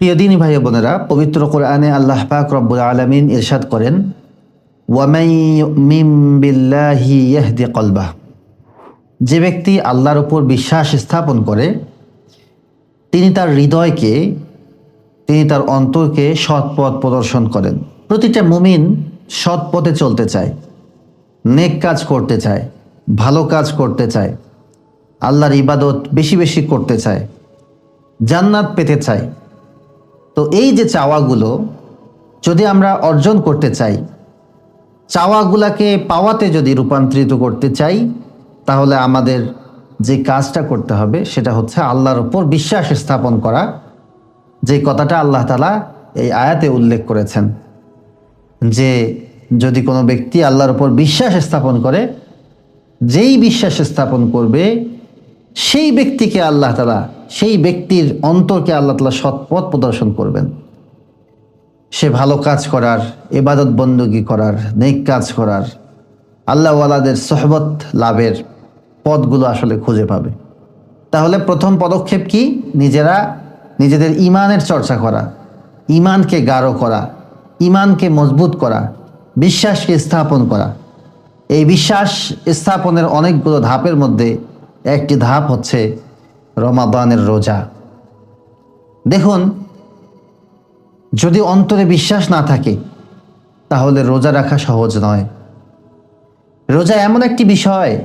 প্রিয় দিনী ভাই বোনেরা, পবিত্র কোরআনে আল্লাহ পাক রব্বুল আলমিন ইরশাদ করেন যে ব্যক্তি আল্লাহর উপর বিশ্বাস স্থাপন করে, তিনি তার হৃদয়কে, তিনি তার অন্তরকে সৎ পথ প্রদর্শন করেন। প্রতিটা মুমিন সৎ পথে চলতে চায়, নেক কাজ করতে চায়, ভালো কাজ করতে চায়, আল্লাহর ইবাদত বেশি বেশি করতে চায়, জান্নাত পেতে চায়। তো এই যে চাওয়াগুলো যদি আমরা অর্জন করতে চাই, চাওয়াগুলাকে পাওয়াতে যদি রূপান্তরিত করতে চাই, তাহলে আমাদের যে কাজটা করতে হবে সেটা হচ্ছে আল্লাহর উপর বিশ্বাস স্থাপন করা। যে কথাটা আল্লাহ তালা এই আয়াতে উল্লেখ করেছেন যে যদি কোনো ব্যক্তি আল্লাহর উপর বিশ্বাস স্থাপন করে, যেই বিশ্বাস স্থাপন করবে সেই ব্যক্তিকে আল্লাহ তালা সেই ব্যক্তির অন্তরকে আল্লাহ তালা সৎ পথ প্রদর্শন করবেন। সে ভালো কাজ করার এবাদত বন্দুকি করার, নেক কাজ করার, আল্লাহওয়ালাদের সহবত লাভের পথগুলো আসলে খুঁজে পাবে। তাহলে প্রথম পদক্ষেপ কি? নিজেরা নিজেদের ইমানের চর্চা করা ইমানকে গাঢ় করা ইমানকে মজবুত করা, বিশ্বাসকে স্থাপন করা। এই বিশ্বাস স্থাপনের অনেকগুলো ধাপের মধ্যে একটি ধাপ হচ্ছে রমাদানের রোজা। দেখুন, যদি অন্তরে বিশ্বাস না থাকে, তাহলে রোজা রাখা সহজ নয়। রোজা এমন একটি বিষয়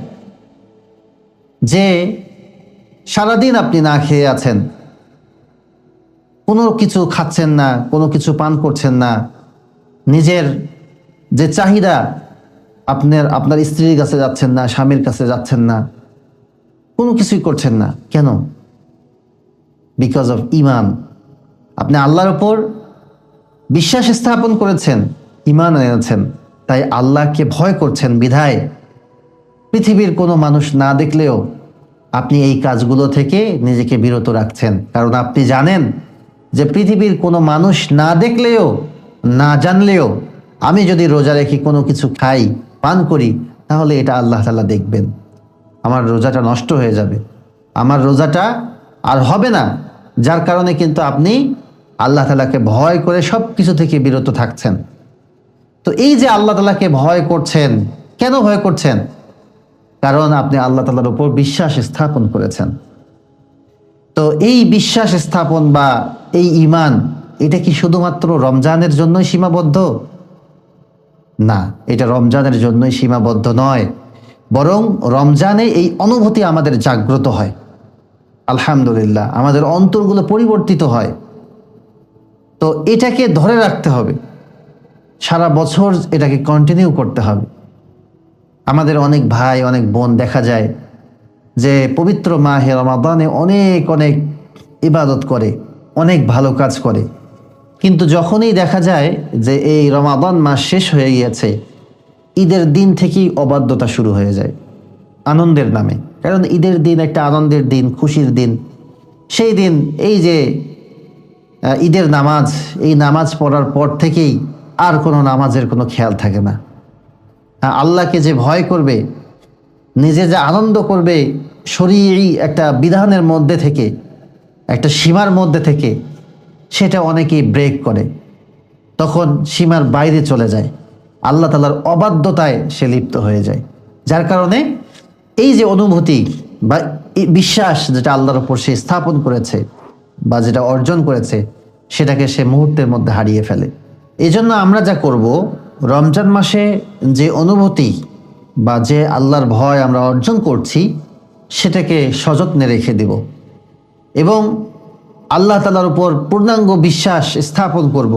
যে সারাদিন আপনি না খেয়ে আছেন। কোনো কিছু খাচ্ছেন না, কোনো কিছু পান করছেন না। নিজের যে চাহিদা, আপনার আপনার স্ত্রীর কাছে যাচ্ছেন না, স্বামীর কাছে যাচ্ছেন না। কোনো কিছুই করছেন না। কেন? বিকজ অফ ইমান আপনি আল্লাহর ওপর বিশ্বাস স্থাপন করেছেন ইমান এনেছেন, তাই আল্লাহকে ভয় করছেন, বিধায়। পৃথিবীর কোনো মানুষ না দেখলেও আপনি এই কাজগুলো থেকে নিজেকে বিরত রাখছেন। কারণ আপনি জানেন যে পৃথিবীর কোনো মানুষ না দেখলেও, না জানলেও, আমি যদি রোজা রেখে কোনো কিছু খাই, পান করি, তাহলে এটা আল্লাহ তালা দেখবেন। আমার রোজাটা নষ্ট হয়ে যাবে। আমার রোজাটা আর হবে না, যার কারণে কিন্তু আপনি আল্লাহ তালাকে ভয় করে সব কিছু থেকে বিরত থাকছেন। তো এই যে আল্লাহ তালাকে ভয় করছেন, কেন ভয় করছেন? কারণ আপনি আল্লাহ তালার উপর বিশ্বাস স্থাপন করেছেন। তো এই বিশ্বাস স্থাপন বা এই ইমান এটা কি শুধুমাত্র রমজানের জন্যই সীমাবদ্ধ? না, এটা রমজানের জন্যই সীমাবদ্ধ নয়। বরং রমজানে এই অনুভূতি আমাদের জাগ্রত হয়। আলহামদুলিল্লাহ, আমাদের অন্তরগুলো পরিবর্তিত হয়। তো এটাকে ধরে রাখতে হবে। সারা বছর এটাকে কন্টিনিউ করতে হবে। আমাদের অনেক ভাই, অনেক বোন দেখা যায় যে পবিত্র মাহে রমাদানে অনেক অনেক ইবাদত করে, অনেক ভালো কাজ করে। কিন্তু যখনই দেখা যায় যে এই রমাদান মাস শেষ হয়ে গিয়েছে ঈদের দিন থেকেই অবাধ্যতা শুরু হয়ে যায়, আনন্দের নামে। কারণ ঈদের দিন একটা আনন্দের দিন, খুশির দিন। সেই দিন, এই যে ঈদের নামাজ, এই নামাজ পড়ার পর থেকেই আর কোনো নামাজের কোনো খেয়াল থাকে না। আল্লাহকে যে ভয় করবে, নিজে যে আনন্দ করবে, শরীরই একটা বিধানের মধ্যে থেকে, একটা সীমার মধ্যে থেকে, সেটা অনেকেই ব্রেক করে। তখন সীমার বাইরে চলে যায়। আল্লাহ তালার অবাধ্যতায় সে লিপ্ত হয়ে যায়। যার কারণে এই যে অনুভূতি বা বিশ্বাস যেটা আল্লাহর উপর সে স্থাপন করেছে বা যেটা অর্জন করেছে, সেটাকে সে মুহূর্তের মধ্যে হারিয়ে ফেলে। এই জন্য আমরা যা করব, রমজান মাসে যে অনুভূতি বা যে আল্লাহর ভয় আমরা অর্জন করছি, সেটাকে সযত্নে রেখে দেব এবং আল্লাহ তালার উপর পূর্ণাঙ্গ বিশ্বাস স্থাপন করব,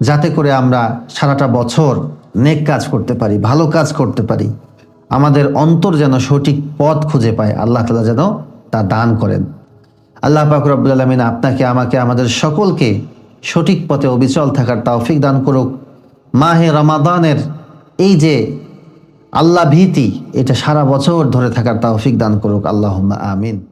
যাতে করে আমরা সারাটা বছর নেক কাজ করতে পারি, ভালো কাজ করতে পারি। আমাদের অন্তর যেন সঠিক পথ খুঁজে পায়, আল্লাহ তালা যেন তা দান করেন। আল্লাহ পাক রব্বুল আলমিন আপনাকে, আমাকে, আমাদের সকলকে সঠিক পথে অবিচল থাকার তৌফিক দান করুক। মাহে রমাদানের এই যে আল্লাহ ভীতি, এটা সারা বছর ধরে থাকার তৌফিক দান করুক। আল্লাহ আমিন।